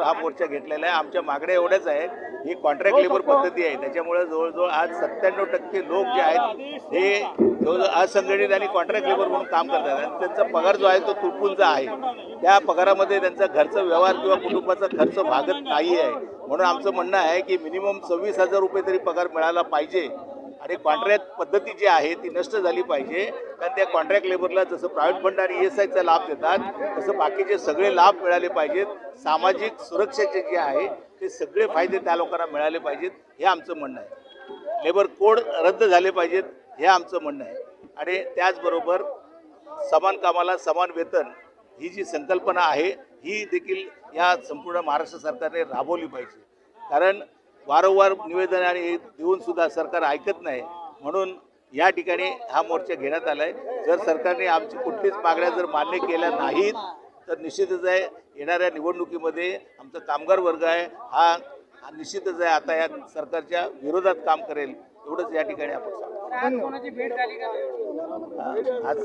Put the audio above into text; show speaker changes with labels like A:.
A: हा मोर्चा घेतलेला आहे. आमच्या मागण्या एवढ्याच आहेत ही कॉन्ट्रॅक्ट लेबर पद्धती आहे. त्याच्यामुळे जवळजवळ आज सत्त्याण्णव टक्के लोक जे आहेत हे जवळजवळ असंघटित आणि कॉन्ट्रॅक्ट लेबर म्हणून काम करतात. आणि त्यांचा पगार जो आहे तो तुटपुंजा आहे. त्या पगारामध्ये त्यांचा घरचा व्यवहार किंवा कुटुंबाचा खर्च भागत नाही आहे म्हणून आमचं म्हणणं आहे की मिनिमम सव्वीस हजार रुपये तरी पगार मिळाला पाहिजे. आणि कॉन्ट्रॅक्ट पद्धती जी आहे ती नष्ट झाली पाहिजे. कारण त्या कॉन्ट्रॅक्ट लेबरला जसं प्रायव्हेट फंड आणि एस आयचा लाभ देतात तसं बाकीचे सगळे लाभ मिळाले पाहिजेत. सामाजिक सुरक्षेचे जे आहे ते सगळे फायदे त्या लोकांना मिळाले पाहिजेत हे आमचं म्हणणं आहे. लेबर कोड रद्द झाले पाहिजेत हे आमचं म्हणणं आहे. आणि त्याचबरोबर समान कामाला समान वेतन ही जी संकल्पना आहे ही देखील या संपूर्ण महाराष्ट्र सरकारने राबवली पाहिजे. कारण वारंवार निवेदन आणि देऊन सुद्धा सरकार ऐकत नाही. म्हणून या ठिकाणी हा मोर्चा घेण्यात आला आहे जर सरकारने आमची कुठलीच मागण्या जर मान्य केल्या नाहीत तर निश्चितच आहे येणाऱ्या निवडणुकीमध्ये आमचा कामगार वर्ग आहे हा निश्चितच आहे आता या सरकारच्या विरोधात काम करेल एवढंच या ठिकाणी आपण सांगतो. आज